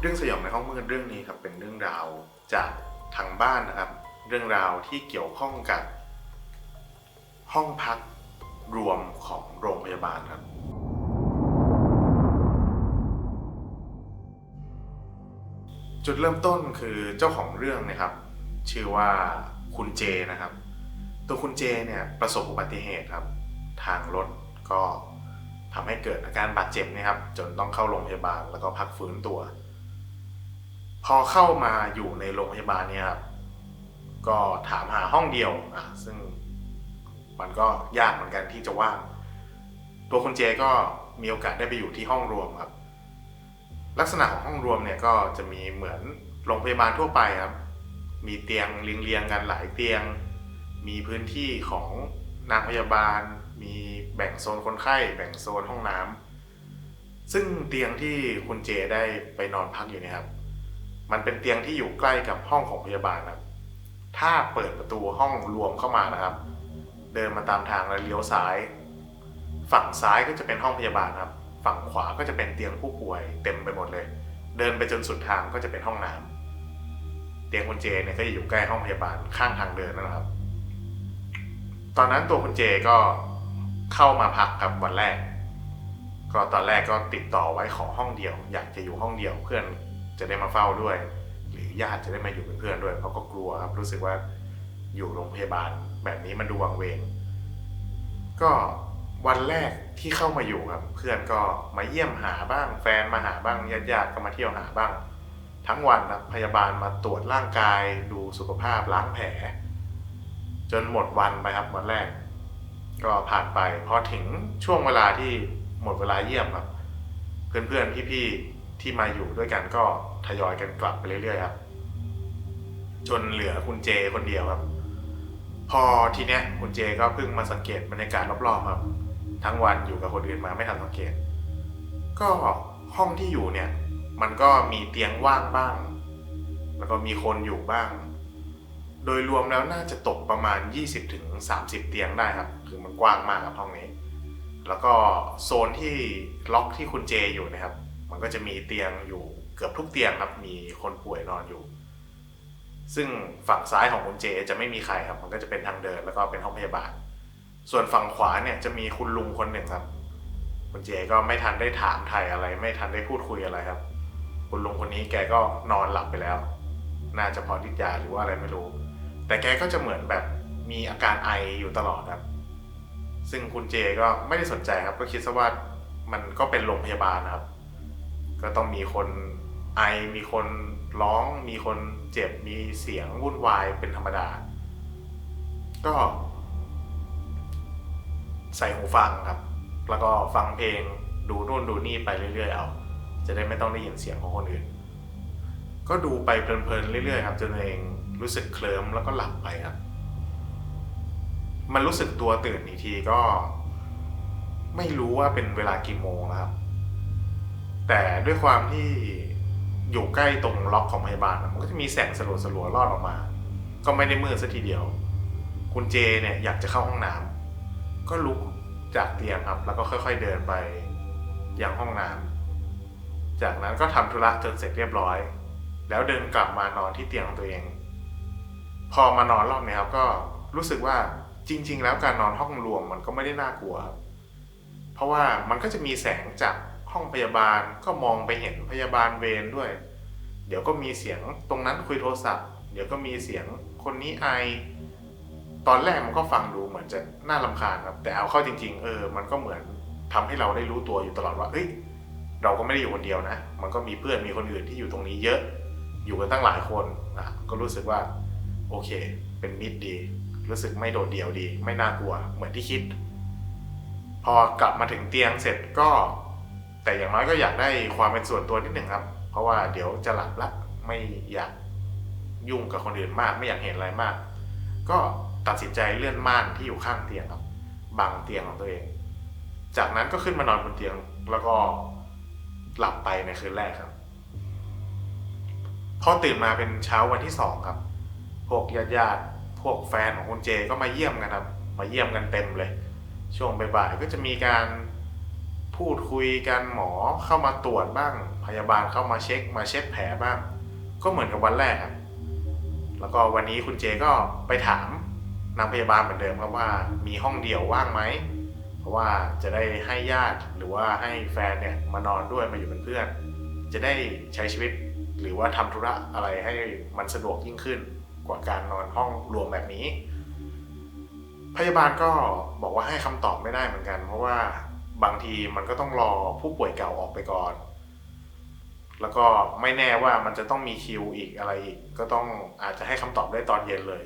เรื่องสยองในห้องมืดเรื่องนี้ครับเป็นเรื่องราวจากทางบ้านนะครับ เรื่องราวที่เกี่ยวข้องกับ ห้องพักรวมของโรงพยาบาลครับ จุดเริ่มต้นคือเจ้าของเรื่องนะครับ ชื่อว่าคุณเจนะครับ ตัวคุณเจเนี่ยประสบอุบัติเหตุครับ ทางรถก็ทำให้เกิดอาการบาดเจ็บนะครับ จนต้องเข้าโรงพยาบาลแล้วก็พักฟื้นตัว พอเข้ามาอยู่ในโรงพยาบาลเนี่ยครับก็ถามหาห้องเดียวอะซึ่งมันก็ยากเหมือนกันที่จะว่าง ตัวคุณเจก็มีโอกาสได้ไปอยู่ที่ห้องรวมครับ ลักษณะของห้องรวมเนี่ยก็จะมีเหมือนโรงพยาบาลทั่วไปครับ มีเตียงเรียงๆกันหลายเตียง มีพื้นที่ของนางพยาบาล มีแบ่งโซนคนไข้ แบ่งโซนห้องน้ำซึ่งเตียงที่คุณเจได้ไปนอนพักอยู่เนี่ยครับ มันเป็นเตียงที่อยู่ใกล้กับห้องของพยาบาลครับ ถ้าเปิดประตูห้องรวมเข้ามานะครับ เดินมาตามทางแล้วเลี้ยวซ้าย ฝั่งซ้ายก็จะเป็นห้องพยาบาลครับ ฝั่งขวาก็จะเป็นเตียงผู้ป่วย เต็มไปหมดเลย เดินไปจนสุดทางก็จะเป็นห้องน้ำเตียงคุณเจเนี่ยก็จะอยู่ใกล้ห้องพยาบาลข้างทางเดินนะครับ ตอนนั้นตัวคุณเจก็เข้ามาพักครับวันแรก ก็ตอนแรกก็ติดต่อไว้ขอห้องเดียว อยากจะอยู่ห้องเดียวเพื่อน จะได้มาเฝ้าด้วย หรือญาติจะได้มาอยู่เป็นเพื่อนด้วยเพราะก็กลัวครับรู้สึกว่าอยู่โรงพยาบาลแบบนี้มันดูวังเวง ก็วันแรกที่เข้ามาอยู่ครับ เพื่อนก็มาเยี่ยมหาบ้าง แฟนมาหาบ้างญาติญาติก็มาเที่ยวหาบ้าง ทั้งวันครับพยาบาลมาตรวจร่างกาย ดูสุขภาพล้างแผล จนหมดวันไปครับวันแรก ก็ผ่านไปพอถึงช่วงเวลาที่หมดเวลาเยี่ยมครับ เพื่อนๆพี่ๆ ที่มาอยู่ด้วยกันก็ทยอยกันกลับไปเรื่อยๆครับ จนเหลือคุณเจคนเดียวครับ พอทีเนี้ยคุณเจก็เพิ่งมาสังเกตบรรยากาศรอบๆครับ ทั้งวันอยู่กับคนอื่นมาไม่ทันสังเกต ก็ห้องที่อยู่เนี่ย มันก็มีเตียงว่างบ้าง แล้วก็มีคนอยู่บ้าง โดยรวมแล้วน่าจะตกประมาณ 20-30ถึงเตียงได้ครับ คือมันกว้างมากครับห้องนี้ แล้วก็โซนที่ล็อกที่คุณเจอยู่นะครับ มันก็จะมีเตียงอยู่เกือบทุกเตียงครับ มีคนป่วยนอนอยู่ ซึ่งฝั่งซ้ายของคุณเจจะไม่มีใครครับ มันก็จะเป็นทางเดินแล้วก็เป็นห้องพยาบาล ส่วนฝั่งขวาเนี่ยจะมีคุณลุงคนหนึ่งครับ คุณเจก็ไม่ทันได้ถามไทยอะไร ไม่ทันได้พูดคุยอะไรครับ คุณลุงคนนี้แกก็นอนหลับไปแล้ว น่าจะพอทิดยาหรือว่าอะไรไม่รู้ แต่แกก็จะเหมือนแบบมีอาการไออยู่ตลอดครับ ซึ่งคุณเจก็ไม่ได้สนใจครับ ก็คิดซะว่ามันก็เป็นโรงพยาบาลนะครับ ก็ต้องมีคนไอ มีคนร้อง มีคนเจ็บ มีเสียงวุ่นวายเป็นธรรมดา ก็ ใส่หูฟังครับ แล้วก็ฟังเพลงดูนู่นดูนี่ไปเรื่อยๆเอา จะได้ไม่ต้องได้ยินเสียงของคนอื่น ก็ดูไปเพลินๆเรื่อยๆครับจนเองรู้สึกเคลิ้มแล้วก็หลับไปครับ มันรู้สึกตัวตื่นอีกทีก็ ไม่รู้ว่าเป็นเวลากี่โมงแล้วครับ แต่ด้วยความที่อยู่ใกล้ตรงล็อกของพยาบาลมันก็จะมีแสงสลัวสลัวๆรอดออกมา ก็ไม่ได้มืดสัทีเดียว คุณเจเนี่ยอยากจะเข้าห้องน้ำก็ลุกจากเตียงครับแล้วก็ค่อย ๆเดินไปยังห้องน้ำจากนั้นก็ทำธุระจนเสร็จเรียบร้อย แล้วเดินกลับมานอนที่เตียงของตัวเอง พอมานอนรอบนี้ครับก็รู้สึกว่าจริง ๆ แล้วการนอนห้องรวมมันก็ไม่ได้น่ากลัว เพราะว่ามันก็จะมีแสงจาก ห้องพยาบาลก็มองไปเห็นพยาบาลเวรด้วย เดี๋ยวก็มีเสียงตรงนั้นคุยโทรศัพท์ เดี๋ยวก็มีเสียงคนนี้ไอ ตอนแรกมันก็ฟังดูเหมือนจะน่ารำคาญครับ แต่เอาเข้าจริง ๆ เออ มันก็เหมือนทำให้เราได้รู้ตัวอยู่ตลอดว่าเอ้ย เราก็ไม่ได้อยู่คนเดียวนะ มันก็มีเพื่อนมีคนอื่นที่อยู่ตรงนี้เยอะ อยู่กันตั้งหลายคนอะก็รู้สึกว่าโอเค เป็นมิตรดี รู้สึกไม่โดดเดี่ยวดี ไม่น่ากลัว เหมือนที่คิด พอกลับมาถึงเตียงเสร็จก็ แต่อย่างน้อยก็อยากได้ความเป็นส่วนตัวนิดหนึ่งครับ เพราะว่าเดี๋ยวจะหลับละไม่อยากยุ่งกับคนอื่นมาก ไม่อยากเห็นอะไรมาก ก็ตัดสินใจเลื่อนม่านที่อยู่ข้างเตียงครับบังเตียงของตัวเอง จากนั้นก็ขึ้นมานอนบนเตียงแล้วก็หลับไปในคืนแรกครับพอตื่นมาเป็นเช้าวันที่สองครับ พวกญาติญาติๆพวกแฟนของคุณเจก็มาเยี่ยมกันครับ มาเยี่ยมกันเต็มเลย ช่วงบ่ายๆก็จะมีการ พูดคุยกันหมอเข้ามาตรวจบ้าง พยาบาลเข้ามาเช็คมาเช็ดแผลบ้าง ก็เหมือนกับวันแรกครับ แล้วก็วันนี้คุณเจก็ไปถามนางพยาบาลเหมือนเดิมครับว่ามีห้องเดี่ยวว่างไหม เพราะว่าจะได้ให้ญาติหรือว่าให้แฟนเนี่ยมานอนด้วยมาอยู่เป็นเพื่อน จะได้ใช้ชีวิตหรือว่าทำธุระอะไรให้มันสะดวกยิ่งขึ้น กว่าการนอนห้องรวมแบบนี้ พยาบาลก็บอกว่าให้คำตอบไม่ได้เหมือนกัน เพราะว่า บางทีมันก็ต้องรอผู้ป่วยเก่าออกไปก่อน แล้วก็ไม่แน่ว่ามันจะต้องมีคิวอีกอะไรอีก ก็ต้องอาจจะให้คำตอบได้ตอนเย็นเลย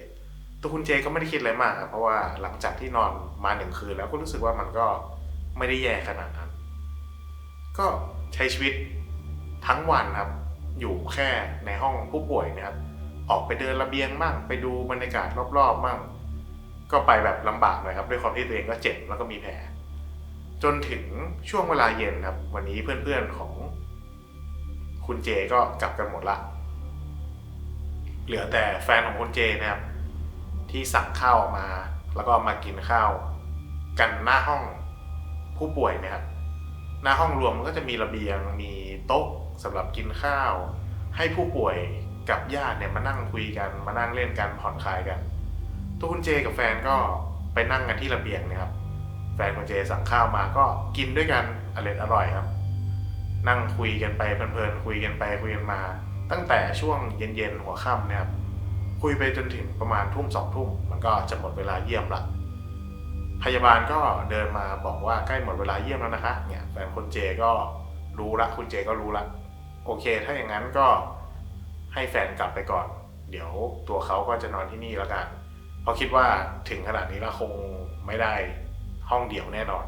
ตัวคุณเจก็ไม่ได้คิดอะไรมากครับเพราะว่าหลังจากที่นอนมาหนึ่งคืนแล้วก็รู้สึกว่ามันก็ไม่ได้แย่ขนาดนั้น ก็ใช้ชีวิตทั้งวันครับ อยู่แค่ในห้องผู้ป่วยนะครับ ออกไปเดินระเบียงมั่ง ไปดูบรรยากาศรอบๆมั่ง ก็ไปแบบลำบากหน่อยครับ ด้วยความที่ตัวเองก็เจ็บแล้วก็มีแผล จนถึงช่วงเวลาเย็นครับ วันนี้เพื่อนๆของคุณเจก็กลับกันหมดละ เหลือแต่แฟนของคุณเจนะครับ ที่สั่งข้าวออกมา แล้วก็มากินข้าว กันหน้าห้องผู้ป่วยนะครับ หน้าห้องรวมมันก็จะมีระเบียงมีโต๊ะสำหรับกินข้าว ให้ผู้ป่วยกับญาติเนี่ยมานั่งคุยกันมานั่งเล่นกันผ่อนคลายกันตัวคุณเจกับแฟนก็ไปนั่งกันที่ระเบียงนะครับ แฟนคุณเจสั่งข้าวมาก็กินด้วยกันอร่อยอร่อยครับ นั่งคุยกันไปเพลินๆคุยกันไปคุยกันมา ตั้งแต่ช่วงเย็นๆหัวค่ำนะครับคุยไปจนถึงประมาณทุ่มสองทุ่มมันก็จะหมดเวลาเยี่ยมละพยาบาลก็เดินมาบอกว่าใกล้หมดเวลาเยี่ยมแล้วนะคะ เนี่ยแฟนคุณเจก็รู้ละคุณเจก็รู้ละโอเค ถ้าอย่างนั้นก็ให้แฟนกลับไปก่อน เดี๋ยวตัวเขาก็จะนอนที่นี่แล้วกันเพราะคิดว่าถึงขนาดนี้แล้วคงไม่ได้ ห้องเดี่ยวแน่นอน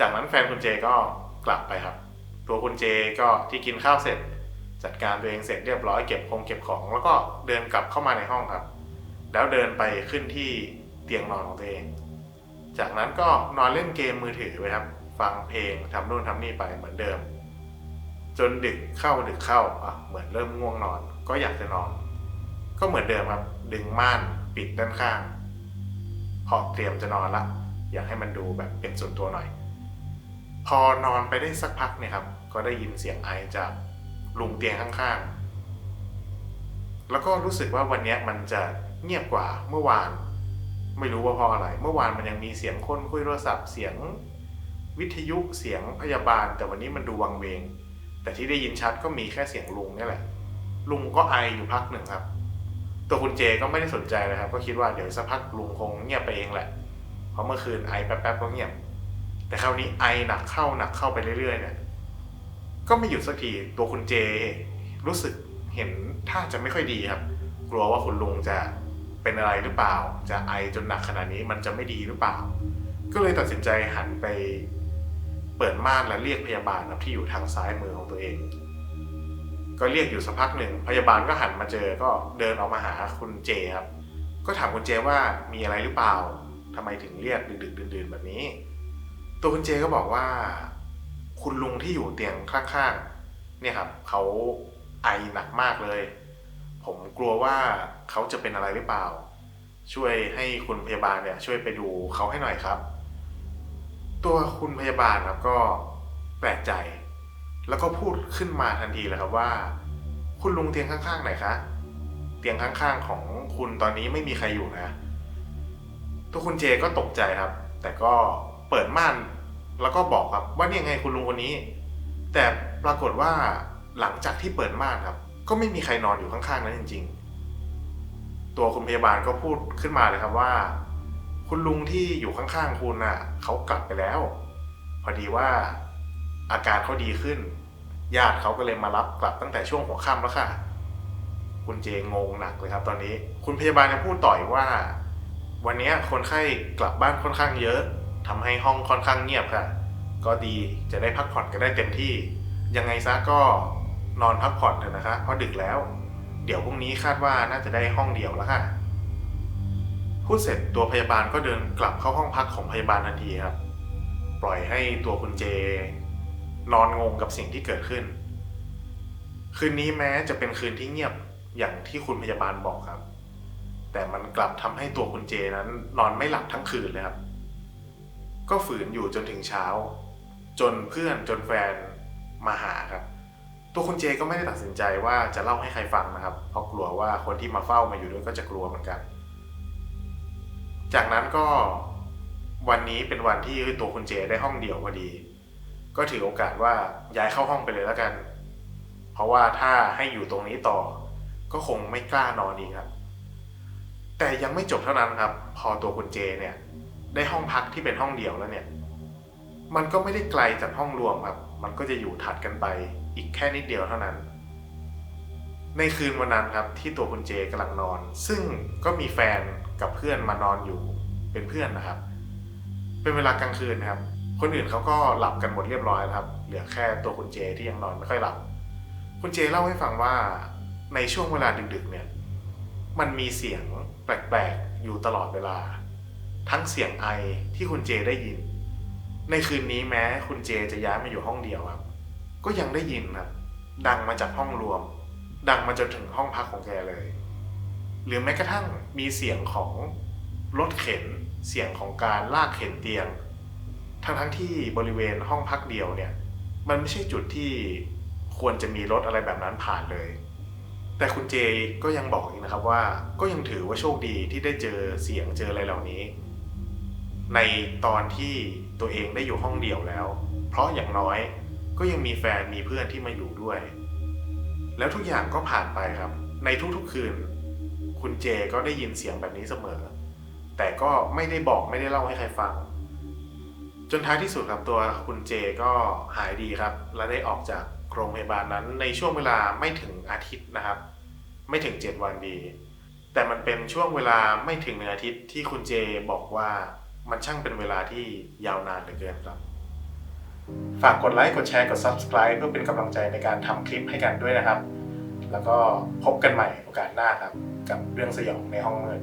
จากนั้นแฟนคุณเจก็กลับไปครับ ตัวคุณเจก็ที่กินข้าวเสร็จ จัดการตัวเองเสร็จเรียบร้อยเก็บคงเก็บของ แล้วก็เดินกลับเข้ามาในห้องครับ แล้วเดินไปขึ้นที่เตียงนอนของตัวเอง จากนั้นก็นอนเล่นเกมมือถือไปครับ ฟังเพลงทำนู่นทำนี่ไปเหมือนเดิม จนดึกเข้าดึกเข้าอะเหมือนเริ่มง่วงนอน ก็อยากจะนอน ก็เหมือนเดิมครับ ดึงม่านปิดด้านข้าง พอเตรียมจะนอนละ อยากให้มันดูแบบเป็นส่วนตัวหน่อย พอนอนไปได้สักพักเนี่ยครับ ก็ได้ยินเสียงไอจากลุงเตียงข้างๆ แล้วก็รู้สึกว่าวันนี้มันจะเงียบกว่าเมื่อวาน ไม่รู้ว่าเพราะอะไร เมื่อวานมันยังมีเสียงคนคุยโทรศัพท์เสียงวิทยุเสียงพยาบาล แต่วันนี้มันดูวังเวง แต่ที่ได้ยินชัดก็มีแค่เสียงลุงนี่แหละ ลุงก็ไออยู่พักหนึ่งครับ ตัวคุณเจก็ไม่ได้สนใจเลยครับ ก็คิดว่าเดี๋ยวสักพักลุงคงเงียบไปเองแหละ เพราะเมื่อคืนไอแป๊บๆก็เงียบ แต่คราวนี้ไอหนักเข้าหนักเข้าไปเรื่อยๆเนี่ย ก็ไม่หยุดสักที ตัวคุณเจ รู้สึกเห็นท่าจะไม่ค่อยดีครับ กลัวว่าคุณลุงจะเป็นอะไรหรือเปล่า จะไอจนหนักขนาดนี้มันจะไม่ดีหรือเปล่า ก็เลยตัดสินใจหันไปเปิดม่านและเรียกพยาบาลครับที่อยู่ทางซ้ายมือของตัวเอง ก็เรียกอยู่สักพักหนึ่งพยาบาลก็หันมาเจอก็เดินออกมาหาคุณเจครับ ก็ถามคุณเจว่ามีอะไรหรือเปล่าทำไมถึงเรียกดึกๆดื่นๆแบบนี้ ตัวคุณเจก็บอกว่า คุณลุงที่อยู่เตียงข้างๆเนี่ยครับเขาไอหนักมากเลย ผมกลัวว่าเขาจะเป็นอะไรหรือเปล่า ช่วยให้คุณพยาบาลเนี่ย ช่วยไปดูเขาให้หน่อยครับ ตัวคุณพยาบาลครับก็แปลกใจ แล้วก็พูดขึ้นมาทันทีเลยครับว่า คุณลุงเตียงข้างๆหน่อยคะ เตียงข้างๆของคุณตอนนี้ไม่มีใครอยู่นะตัวคุณเจก็ตกใจครับ แต่ก็เปิดม่านแล้วก็บอกครับว่าเนี่ยไงคุณลุงคนนี้ แต่ปรากฏว่าหลังจากที่เปิดม่านครับ ก็ไม่มีใครนอนอยู่ข้างๆนั้นจริง ๆ ตัวคุณพยาบาลก็พูดขึ้นมาเลยครับว่า คุณลุงที่อยู่ข้างๆคุณน่ะเขากลับไปแล้ว พอดีว่าอาการเขาดีขึ้น ญาติเขาก็เลยมารับกลับตั้งแต่ช่วงหัวค่ำแล้วค่ะ คุณเจงงหนักเลยครับตอนนี้ คุณพยาบาลยังพูดต่ออีกว่า วันนี้คนไข้กลับบ้านค่อนข้างเยอะทำให้ห้องค่อนข้างเงียบค่ะ ก็ดีจะได้พักผ่อนกันได้เต็มที่ ยังไงซะก็นอนพักผ่อนเถอะนะคะเพราะดึกแล้ว เดี๋ยวพรุ่งนี้คาดว่าน่าจะได้ห้องเดียวแล้วค่ะพูดเสร็จตัวพยาบาลก็เดินกลับเข้าห้องพักของพยาบาลทันทีครับ ปล่อยให้ตัวคุณเจ นอนงงกับสิ่งที่เกิดขึ้น คืนนี้แม้จะเป็นคืนที่เงียบอย่างที่คุณพยาบาลบอกครับ แต่มันกลับทำให้ตัวคุณเจนั้น นอนไม่หลับทั้งคืนเลยครับ ก็ฝืนอยู่จนถึงเช้า จนเพื่อนจนแฟนมาหาครับ ตัวคุณเจก็ไม่ได้ตัดสินใจว่าจะเล่าให้ใครฟังนะครับ เพราะกลัวว่าคนที่มาเฝ้ามาอยู่ด้วยก็จะกลัวเหมือนกัน จากนั้นก็วันนี้เป็นวันที่ตัวคุณเจได้ห้องเดี่ยวพอดี ก็ถือโอกาสว่าย้ายเข้าห้องไปเลยแล้วกัน เพราะว่าถ้าให้อยู่ตรงนี้ต่อ ก็คงไม่กล้านอนอีกครับ แต่ยังไม่จบเท่านั้นครับ พอตัวคุณเจเนี่ย ได้ห้องพักที่เป็นห้องเดี่ยวแล้วเนี่ย มันก็ไม่ได้ไกลจากห้องรวมครับ มันก็จะอยู่ถัดกันไปอีกแค่นิดเดียวเท่านั้น ในคืนวันนั้นครับ ที่ตัวคุณเจกำลังนอน ซึ่งก็มีแฟนกับเพื่อนมานอนอยู่ เป็นเพื่อนนะครับ เป็นเวลากลางคืนนะครับ คนอื่นเขาก็หลับกันหมดเรียบร้อยแล้วครับ เหลือแค่ตัวคุณเจที่ยังนอนไม่ค่อยหลับ คุณเจเล่าให้ฟังว่าในช่วงเวลาดึกๆเนี่ย มันมีเสียงแปลกๆอยู่ตลอดเวลา ทั้งเสียงไอที่คุณเจได้ยิน ในคืนนี้แม้คุณเจจะย้ายมาอยู่ห้องเดียวครับ ก็ยังได้ยินครับ ดังมาจากห้องรวม ดังมาจนถึงห้องพักของแกเลย หรือแม้กระทั่งมีเสียงของรถเข็น เสียงของการลากเข็นเตียง ทั้งทั้งๆที่บริเวณห้องพักเดียวเนี่ย มันไม่ใช่จุดที่ควรจะมีรถอะไรแบบนั้นผ่านเลย แต่คุณเจก็ยังบอกอีกนะครับว่าก็ยังถือว่าโชคดีที่ได้เจอเสียงเจออะไรเหล่านี้ ในตอนที่ตัวเองได้อยู่ห้องเดี่ยวแล้ว เพราะอย่างน้อยก็ยังมีแฟนมีเพื่อนที่มาอยู่ด้วย แล้วทุกอย่างก็ผ่านไปครับ ในทุกๆคืน คุณเจก็ได้ยินเสียงแบบนี้เสมอ แต่ก็ไม่ได้บอกไม่ได้เล่าให้ใครฟัง จนท้ายที่สุดครับตัวคุณเจก็หายดีครับ และได้ออกจากโรงพยาบาลนั้นในช่วงเวลาไม่ถึงอาทิตย์นะครับ ไม่ถึง 7 วันดี แต่มันเป็นช่วงเวลาไม่ถึงหนึ่งอาทิตย์ที่คุณเจบอกว่ามันช่างเป็นเวลาที่ยาวนานเหลือเกินครับ ฝากกดไลค์กดแชร์กด subscribe เพื่อเป็นกำลังใจในการทำคลิปให้กันด้วยนะครับ แล้วก็พบกันใหม่โอกาสหน้าครับ กับเรื่องสยองในห้องมืด